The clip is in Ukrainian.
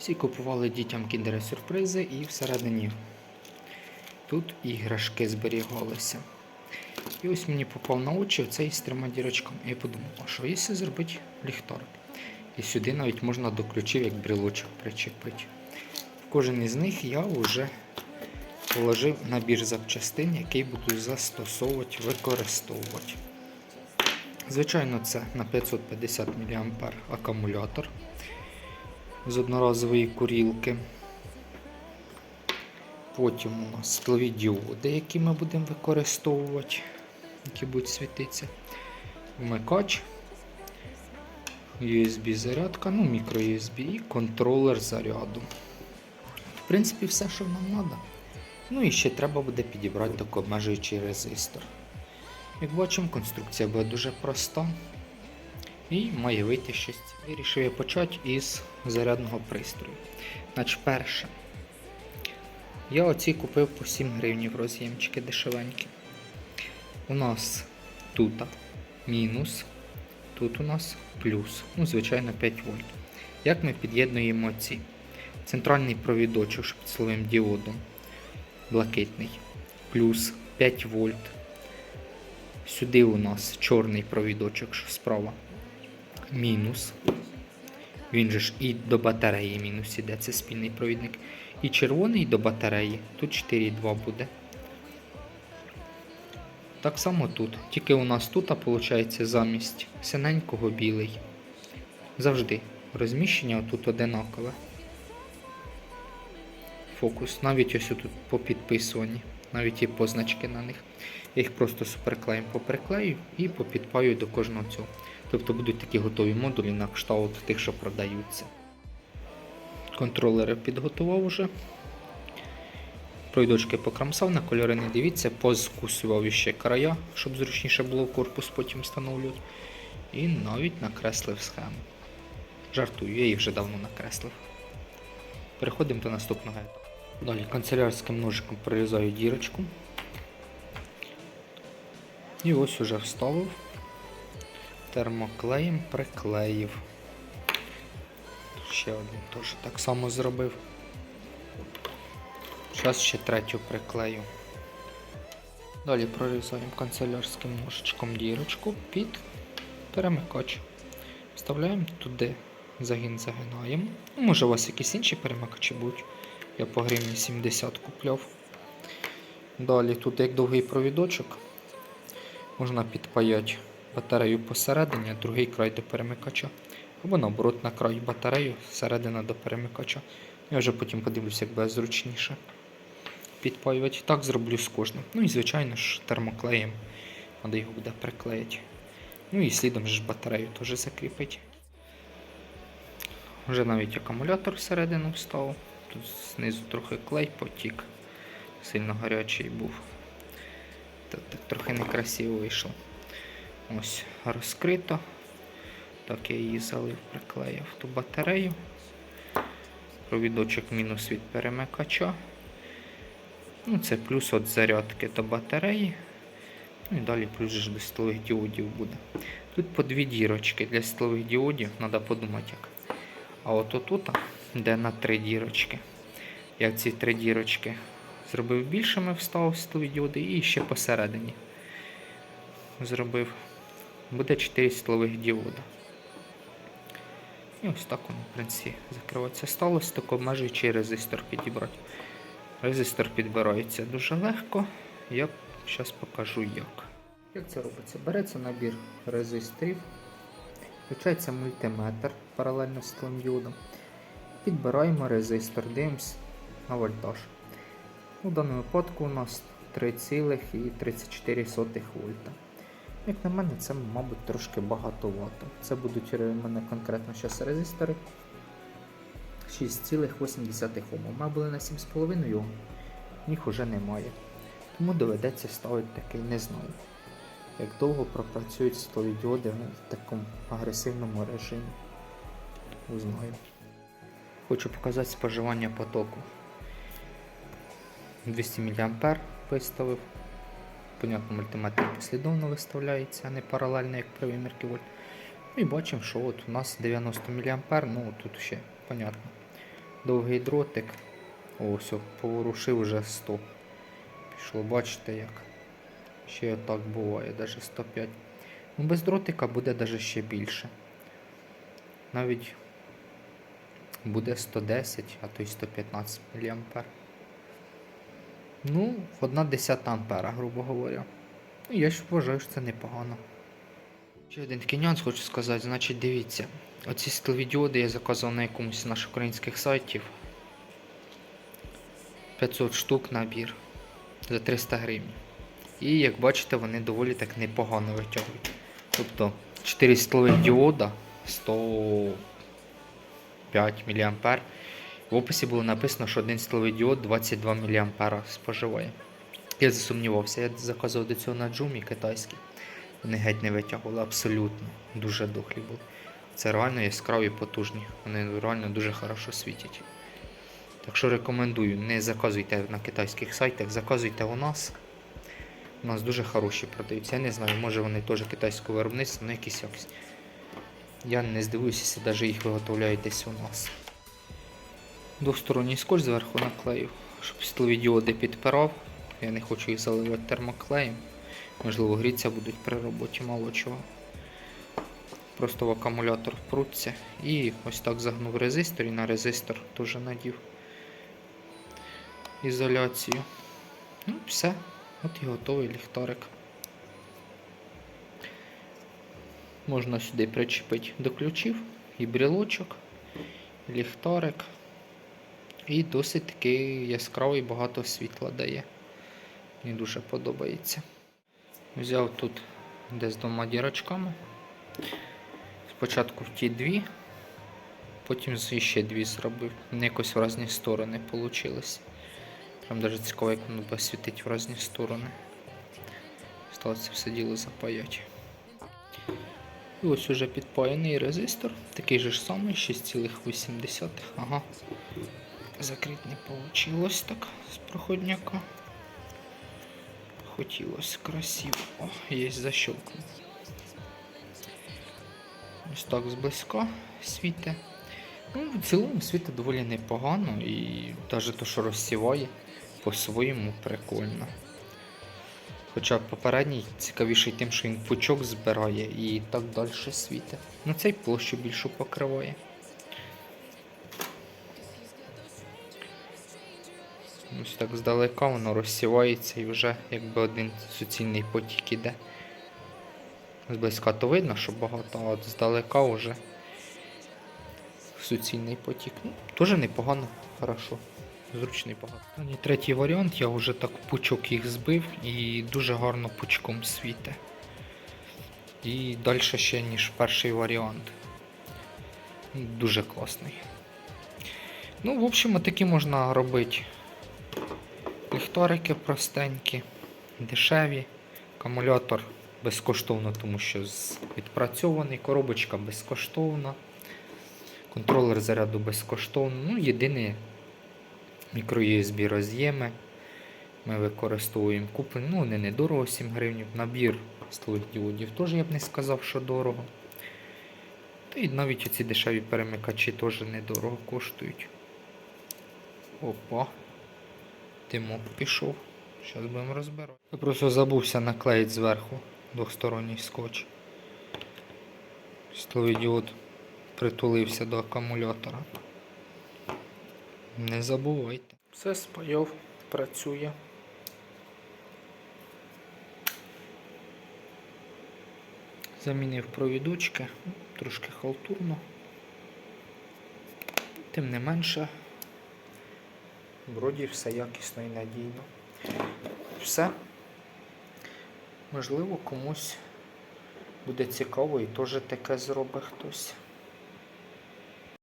Всі купували дітям кіндери сюрпризи і всередині тут іграшки зберігалися. І ось мені попав на очі цей з трьома дірочками. Я подумав, а що якщо зробити ліхтарик? І сюди навіть можна до ключів як брелочок причепити. В кожен із них я вже положив набір запчастин, який буду застосовувати, використовувати. Звичайно, це на 550 мА акумулятор з одноразової курілки. Потім у нас склові діоди, які ми будемо використовувати, які будуть світитися. Вмикач, USB-зарядка, ну, мікро-USB і контролер заряду. В принципі, все, що нам треба. Ну і ще треба буде підібрати докобмежуючий резистор. Як бачимо, конструкція буде дуже проста і має вийти щось. Вирішив я почати із зарядного пристрою. Значить, перше. Я оці купив по 7 гривень роз'ємчики дешевенькі. У нас тут мінус, тут у нас плюс. Ну, звичайно, 5 вольт. Як ми під'єднуємо ці? Центральний провідочок з підсиловим діодом блакитний, плюс 5 вольт. Сюди у нас чорний провідочок що справа. Мінус. Він же ж і до батареї мінус іде, це спільний провідник. І червоний до батареї. Тут 4,2 буде. Так само тут. Тільки у нас тут, виходить, замість синенького білий. Завжди. Розміщення тут одинакове. Фокус. Навіть ось тут по підписуванні. Навіть є позначки на них. Я їх просто суперклеєм поприклею і попідпаю до кожного цього. Тобто будуть такі готові модулі на кшталт тих, що продаються. Контролери підготував уже. Пройдочки покрамсав, на кольори не дивіться, позкусував ще края, щоб зручніше було корпус потім встановлювати. І навіть накреслив схему. Жартую, я їх вже давно накреслив. Переходимо до наступного етапу. Далі канцелярським ножиком прорізаю дірочку. І ось уже вставив. Термоклеєм приклеїв. Ще один теж так само зробив. Зараз ще третю приклею. Далі прорізаємо канцелярським ножичком дірочку під перемикач. Вставляємо туди загін загинаємо. Ну, Може у вас якісь інші перемикачі будуть. Я по гривні 70 купляв. Далі тут як довгий провідочок. Можна підпаяти батарею посередині, другий край до перемикача. Або наоборот на край батарею, середина до перемикача. Я вже потім подивлюся, як буде зручніше підпаювати. Так зроблю з кожним. Ну і звичайно ж термоклеєм. Треба його буде приклеїти. Ну і слідом ж батарею теж закріпити. Вже навіть акумулятор всередину встав. Тут знизу трохи клей потік. Сильно гарячий був. Так, так трохи некрасиво вийшло. Ось розкрито. Так я її залив, приклеїв ту батарею. Провідочок мінус від перемикача. Ну, Це плюс від зарядки до батареї. Ну і далі плюс ж до столових діодів буде. Тут по дві дірочки для столових діодів, треба подумати як. А от отут, де на три дірочки. Я ці три дірочки зробив більшими, вставив столові діоди і ще посередині зробив. Буде 4 столових діода. І ось так воно, в принципі, закривається. Сталося тако обмежуючий резистор підібрати. Резистор підбирається дуже легко. Я зараз покажу як. Як це робиться? Береться набір резисторів, включається мультиметр паралельно з тим діодом. Підбираємо резистор, дивимось на вольтаж. У даному випадку у нас 3,34 вольта. Як на мене, це, мабуть, трошки багатовато. Це будуть у мене конкретно зараз резистори 6,8 Ом. Мене були на 7,5 Ом, їх уже немає. Тому доведеться ставити такий, не знаю. Як довго пропрацюють столі діоди в такому агресивному режимі. Узнаю. Хочу показати споживання потоку. 200 мА виставив. Понятно, мультиметр послідовно виставляється, а не паралельно, як при вимірки вольт. Ну і бачимо, що от у нас 90 мА, ну тут ще понятно. довгий дротик. О, все, поворушив вже 100. Пішло, бачите як. Ще отак буває, навіть 105. Ну, без дротика буде навіть ще більше. Навіть буде 110, а то й 115 мА. Ну, одна десята ампера, грубо говоря. Ну, я ж вважаю, що це непогано. Ще один нюанс хочу сказати, значить, дивіться. Оці стелвідіоди я заказував на якомусь з наших українських сайтів. 500 штук набір за 300 гривень. І як бачите, вони доволі так непогано витягують. Тобто 4 стілових діода 105 мА. В описі було написано, що один стіловий діод 22 мА споживає. Я засумнівався, я заказував до цього на джумі китайський. Вони геть не витягували абсолютно. Дуже дохлі були. Це реально яскраві потужні. Вони реально дуже хорошо світять. Так що рекомендую, не заказуйте на китайських сайтах, заказуйте у нас. У нас дуже хороші продаються. Я не знаю, може вони теж китайського виробництва, але якісь якісь. Я не здивуюся, якщо навіть їх виготовляють десь у нас. Двосторонній скотч зверху наклеїв, щоб стілові діоди підпирав. Я не хочу їх заливати термоклеєм. Можливо, гріться будуть при роботі, мало чого. Просто в акумулятор впруться. І ось так загнув резистор і на резистор теж надів ізоляцію. Ну, все. От і готовий ліхтарик. Можна сюди причепити до ключів і брілочок, ліхтарик. І досить такий яскравий багато світла дає. Мені дуже подобається. Взяв тут десь двома дірочками. Спочатку в ті дві, потім ще дві зробив. Не якось в різні сторони вийшло. Прям даже цікаво, як воно буде світить в різні сторони. Сталося все діло запаяти. І ось уже підпаяний резистор, такий же ж самий, 6,8. Ага. Закрити не вийшло так з проходняка. Хотілося красиво. О, є защелкнуто. Ось так зблизька світе. Ну, в цілому світе доволі непогано і навіть те, що розсіває, по-своєму прикольно. Хоча попередній цікавіший тим, що він пучок збирає і так далі світе. Ну цей площу більшу покриває. Ось так здалека воно розсівається і вже якби один суцільний потік іде. Зблизька то видно, що багато, а от здалека вже суцільний потік. Ну, Теж непогано, хорошо. Зручний багато. І третій варіант, я вже так пучок їх збив і дуже гарно пучком світе. І далі ще, ніж перший варіант. Дуже класний. Ну, в общем, такі можна робити ліхтарики простенькі, дешеві, акумулятор безкоштовно, тому що відпрацьований, коробочка безкоштовна, контролер заряду безкоштовно. Ну, єдине мікро-USB роз'єми. Ми використовуємо куплені, ну вони недорого 7 гривень. Набір столих діодів теж я б не сказав, що дорого. Та й навіть оці дешеві перемикачі теж недорого коштують. Опа. Димок пішов. Зараз будемо розбирати. Я просто забувся наклеїти зверху двосторонній скотч. Столовий діод притулився до акумулятора. Не забувайте. Все спаяв, працює. Замінив провідочки, трошки халтурно. Тим не менше, вроді все якісно і надійно. Все. Можливо, комусь буде цікаво і теж таке зробить хтось.